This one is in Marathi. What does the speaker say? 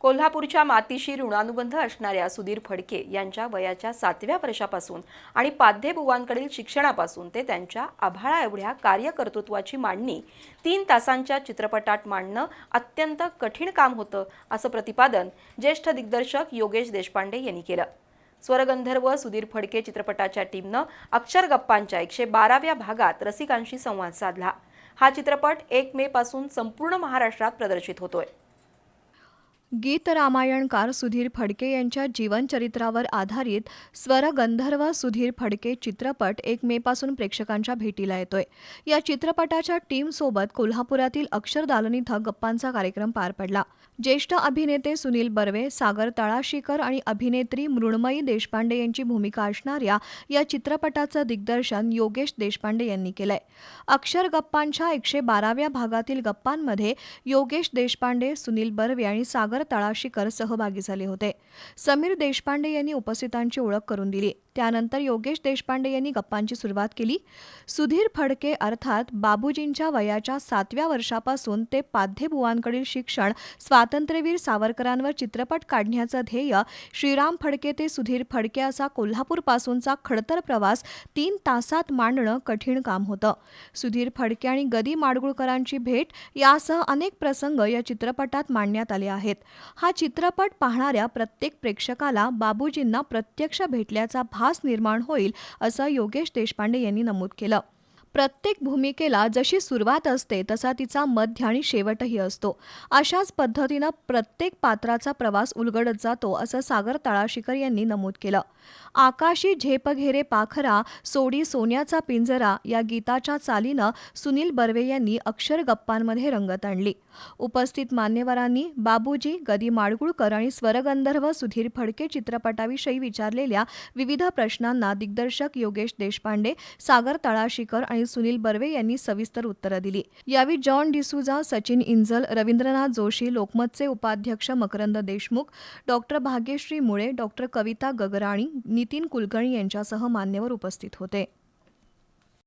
कोल्हापूरच्या मातीशी ऋणानुबंध असणाऱ्या सुधीर फडके यांच्या वयाच्या सातव्या वर्षापासून आणि पाध्येबुवांकडील शिक्षणापासून ते त्यांच्या आभाळा एवढ्या कार्यकर्तृत्वाची मांडणी तीन तासांच्या चित्रपटात मांडणं अत्यंत कठीण काम होतं असं प्रतिपादन ज्येष्ठ दिग्दर्शक योगेश देशपांडे यांनी केलं. स्वरगंधर्व सुधीर फडके चित्रपटाच्या टीमनं अक्षर गप्पांच्या एकशे बाराव्या भागात रसिकांशी संवाद साधला. हा चित्रपट एक मे पासून संपूर्ण महाराष्ट्रात प्रदर्शित होतोय. गीत रामायणकार सुधीर फडके यांच्या जीवनचरित्रावर आधारित स्वरगंधर्व सुधीर फडके चित्रपट एक मेपासून प्रेक्षकांच्या भेटीला येतोय. या चित्रपटाच्या टीमसोबत कोल्हापुरातील अक्षरदालन इथं गप्पांचा कार्यक्रम पार पडला. ज्येष्ठ अभिनेते सुनील बर्वे सागर तळाशीकर आणि अभिनेत्री मृण्मयी देशपांडे यांची भूमिका असणाऱ्या या चित्रपटाचं दिग्दर्शन योगेश देशपांडे यांनी केलंय. अक्षर गप्पांच्या एकशे बाराव्या भागातील गप्पांमध्ये योगेश देशपांडे सुनील बर्वे आणि सागर तळाशीकर सहभागी झाले होते. समीर देशपांडे यांनी उपस्थितांची ओळख करून दिली. त्यानंतर योगेश देशपांडे यांनी गप्पांची सुरुवात केली. सुधीर फडके अर्थात बाबूजींच्या वयाच्या सातव्या वर्षापासून ते पाध्येबुवांकडील शिक्षण स्वातंत्र्यवीर सावरकरांवर चित्रपट काढण्याचं ध्येय श्रीराम फडके ते सुधीर फडके असा कोल्हापूरपासूनचा खडतर प्रवास तीन तासात मांडणं कठीण काम होतं. सुधीर फडके आणि गदी माडगुळकरांची भेट यासह अनेक प्रसंग या चित्रपटात मांडण्यात आले आहेत. हा चित्रपट पाहणाऱ्या प्रत्येक प्रेक्षकाला बाबूजींना प्रत्यक्ष भेटल्याचा भास निर्माण होईल असं योगेश देशपांडे यांनी नमूद केलं. प्रत्येक भूमिकेला जशी सुरुवात असते तसा तिचा मध्य आणि शेवटही असतो. अशाच पद्धतीनं प्रत्येक पात्राचा प्रवास उलगडत जातो असं सागर तळाशीकर यांनी नमूद केलं. आकाशी झेपघेरे पाखरा सोडी सोन्याचा पिंजरा या गीताच्या चालीनं सुनील बर्वे यांनी अक्षर गप्पांमध्ये रंगत आणली. उपस्थित मान्यवरांनी बाबूजी गदी माडगुळकर आणि स्वरगंधर्व सुधीर फडके चित्रपटाविषयी विचारलेल्या विविध प्रश्नांना दिग्दर्शक योगेश देशपांडे सागर तळाशीकर आणि सुनील बर्वे यांनी सविस्तर उत्तरं दिली. यावेळी जॉन डिसूजा सचिन इंजल रवींद्रनाथ जोशी लोकमतचे उपाध्यक्ष मकरंद देशमुख डॉक्टर भाग्यश्री मुळे डॉक्टर कविता गगराणी नितीन कुलकर्णी यांच्यासह मान्यवर उपस्थित होते.